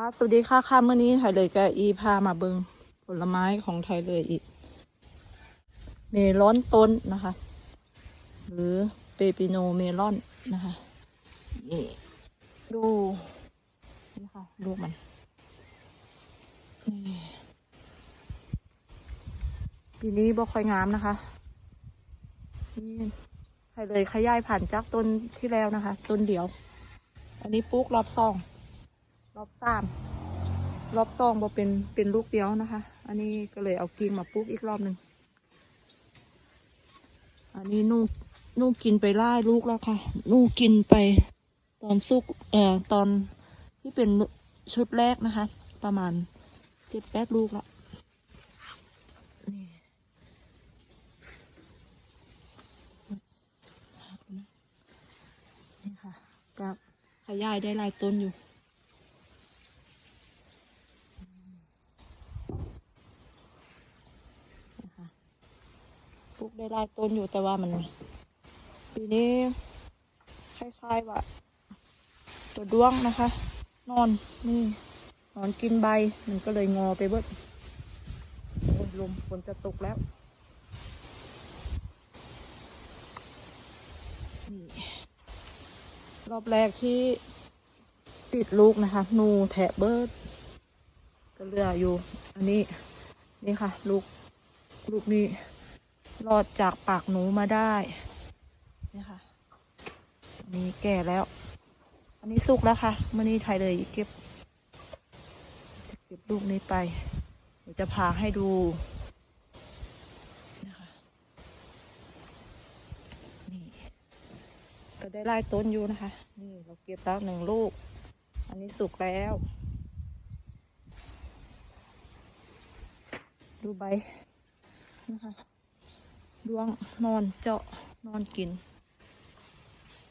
ค่ะสวัสดีค่ะค่ะเมื่อนี้ไทยเลยกับอีพามาเบิงผลไม้ของไทยเลยอีก เมลอนต้นนะคะ หรือเปปิโนเมลอนนะคะนี่ดูนี่ค่ะลูกมันนี่ปีนี้บ่ค่อยงามนะคะนี่ไทยเลยขยายผ่านจากต้นที่แล้วนะคะ ต้นเดียว อันนี้ปลูกรอบสอง รอบสามรอบสองบ่เป็นเป็นลูกเดียวนะคะ อันนี้ก็เลยเอากิ่งมาปลูกอีกรอบหนึ่งอันนี้นูนูกินไปไล่ลูกแล้วค่ะ นูกินไปตอนสุกเอ่อตอนที่เป็นชุดแรกนะคะ ประมาณเจ็ดแปดลูกละนี่ค่ะก็ขยายได้หลายต้นอยู่ นะคะป ลูกได้หลายต้นอยู่แต่ว่ามันปีนี้คล้ายๆว่าตัวด้วงนะคะ นอนนี่นอนกินใบมันก็เลยงอไปเบิดลมฝนจะตกแล้วนี่รอบแรกที่ติดลูกนะคะ นูแทะเบิดก็เหลืออยู่ อันนี้ นี่ค่ะ ลูก ลูกนี้ รอดจากปากหนูมาได้นี่ค่ะอันนี้แก่แล้ว อันนี้สุกแล้วค่ะเมื่อนี้ไทยเลยเก็บ จะเก็บลูกนี้ไป เดี๋ยวจะพาให้ดูนะคะนี่ก็ได้ไล่ต้นอยู่นะคะ นี่เราเก็บแล้วหนึ่งลูก อันนี้สุกแล้วดูใบนะคะ ดวงนอนเจาะนอนกิน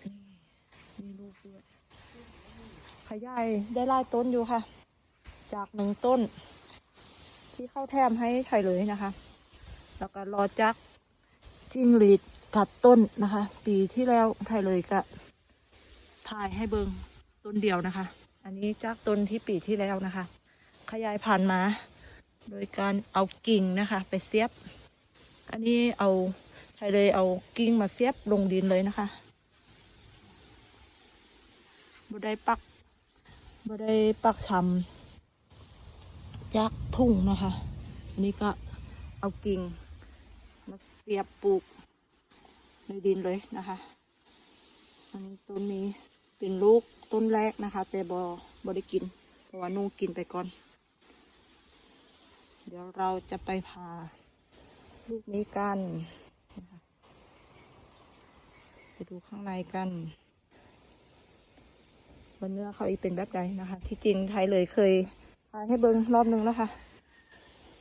นี่มีลูกด้วย ขยายได้ไล่ต้นอยู่ค่ะ จากหนึ่งต้น ที่เข้าแถมให้ไทยเลยนะคะ แล้วก็รอจักจิ้งหรีดกัดต้นนะคะ ปีที่แล้วไทยเลยก็ถ่ายให้เบิงต้นเดียวนะคะ อันนี้จากต้นที่ปีที่แล้วนะคะ ขยายผ่านมา โดยการเอากิ่งนะคะ ไปเสียบ อันนี้เอาไทยเลยเอากิ่งมาเสียบลงดินเลยนะคะบ่ได้ปักบ่ได้ปักชำจากทุ่งนะคะ อันนี้ก็เอากิ่งมาเสียบปลูกในดินเลยนะคะ อันนี้ต้นนี้เป็นลูกต้นแรกนะคะ แต่บอบได้กิน เพราะว่านุ่งกินไปก่อน เดี๋ยวเราจะไปพา ลูกนี้กันนะคะไปดูข้างในกันว่าเนื้อเขาอีกเป็นแบบใดนะคะ ที่จริงไทยเลยเคยทายให้เบิ้งรอบนึงแล้วค่ะ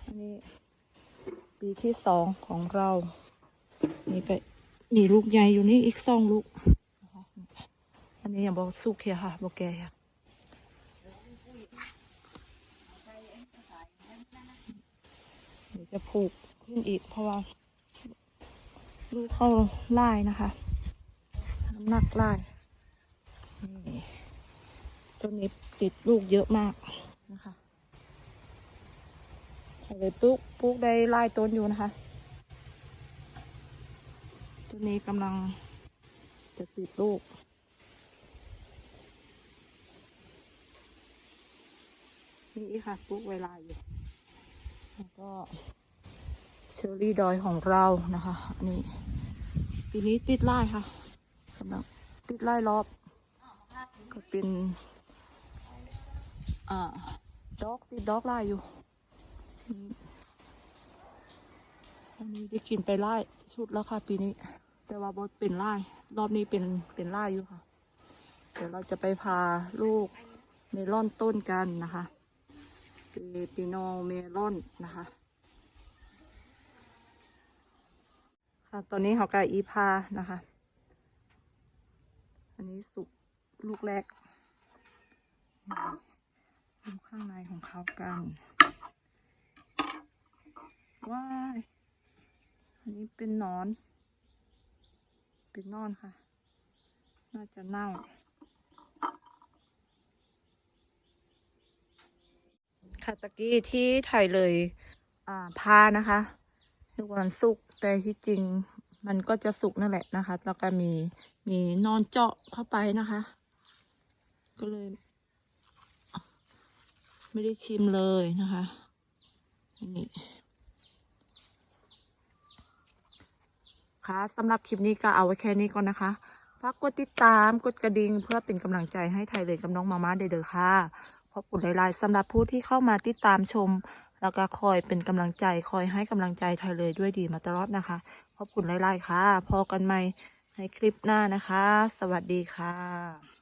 อันนี้ปีที่สองของเรา นี่ก็นี่ลูกใหญ่อยู่นี่อีกสองลูก อันนี้อยังบอกสุกเฮียค่ะบอกแกค่ะจะผูก ขึ้นอีก เพราะว่าลูกเข้าไล่นะคะ น้ำหนักไล่นี่ต้นนี้ติดลูกเยอะมากนะคะเลยปลูกปลูกได้ไล่ต้นอยู่นะคะต้นนี้กำลังจะติดลูกนี่ค่ะปลูกไว้ลายอยู่ แล้วก็ เชอร์รี่ดอยของเรานะคะอันนี้ปีนี้ติดไล่ค่ะกำลังติดไล่รอบ ก็เป็นอ่าด็อกติดด็อกไล่อยู่อันนี้ได้กินไปไล่ชุดแล้วค่ะ ปีนี้ แต่ว่าบดเป็นไล่รอบนี้เป็นเป็นไล่อยู่ค่ะ เดี๋ยวเราจะไปพาลูกเมลอนต้นกันนะคะ เปปิโนเมลอนนะคะ ตอนนี้เขากับอีพานะคะ อันนี้สุกลูกแรกดูข้างในของเขากัน ว้าย อันนี้เป็นนอน เป็นนอนค่ะ น่าจะเน่า ค่ะตะกี้ที่ไทยเลย อ่า พานะคะ นึกวันสุกแต่ที่จริงมันก็จะสุกนั่นแหละนะคะ แล้วก็มีมีนอนเจาะเข้าไปนะคะ ก็เลย ไม่ได้ชิมเลยนะคะนี่ค่ะสำหรับคลิปนี้ก็เอาไว้แค่นี้ก่อนนะคะฝากกดติดตามกดกระดิ่งเพื่อเป็นกำลังใจให้ไทยเลยกับน้องมาม่าเด้อค่ะขอบคุณหลายๆสำหรับผู้ที่เข้ามาติดตามชม แล้วก็คอยเป็นกำลังใจคอยให้กำลังใจไทยเลยด้วยดีมาตลอดนะคะ ขอบคุณหลายๆค่ะ พอกันใหม่ในคลิปหน้านะคะ สวัสดีค่ะ